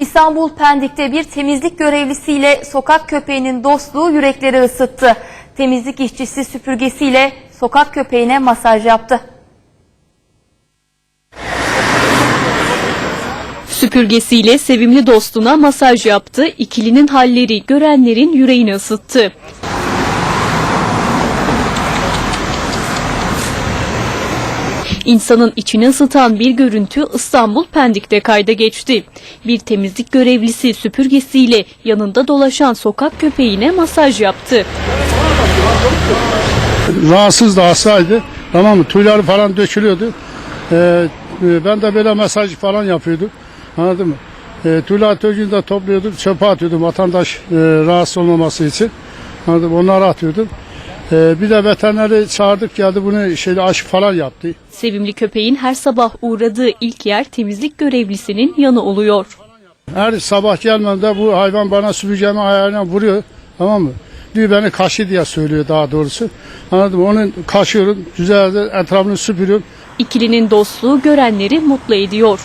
İstanbul Pendik'te bir temizlik görevlisiyle sokak köpeğinin dostluğu yürekleri ısıttı. Temizlik işçisi süpürgesiyle sokak köpeğine masaj yaptı. Süpürgesiyle sevimli dostuna masaj yaptı, ikilinin halleri görenlerin yüreğini ısıttı. İnsanın içini ısıtan bir görüntü İstanbul Pendik'te kayda geçti. Bir temizlik görevlisi süpürgesiyle yanında dolaşan sokak köpeğine masaj yaptı. rahatsız da hastaydı. Tamam mı? Tüyleri falan dökülüyordu. Ee, e, ben de böyle mesaj falan yapıyordum. Anladın mı? Ee, tüyler dökünce de topluyordum. Çöpe atıyordum vatandaş e, rahatsız olmaması için. Anladın mı? Onları atıyordum. Ee, bir de veterineri çağırdık geldi bunu şeyle aşı falan yaptı. Sevimli köpeğin her sabah uğradığı ilk yer temizlik görevlisinin yanı oluyor. Her sabah gelmemde bu hayvan bana süpürgemi ayağına vuruyor. Tamam mı? Diyor beni kaşı diye söylüyor daha doğrusu. Anladım. Onu kaşıyorum. Güzelce etrafını süpürüyorum. İkilinin dostluğu görenleri mutlu ediyor.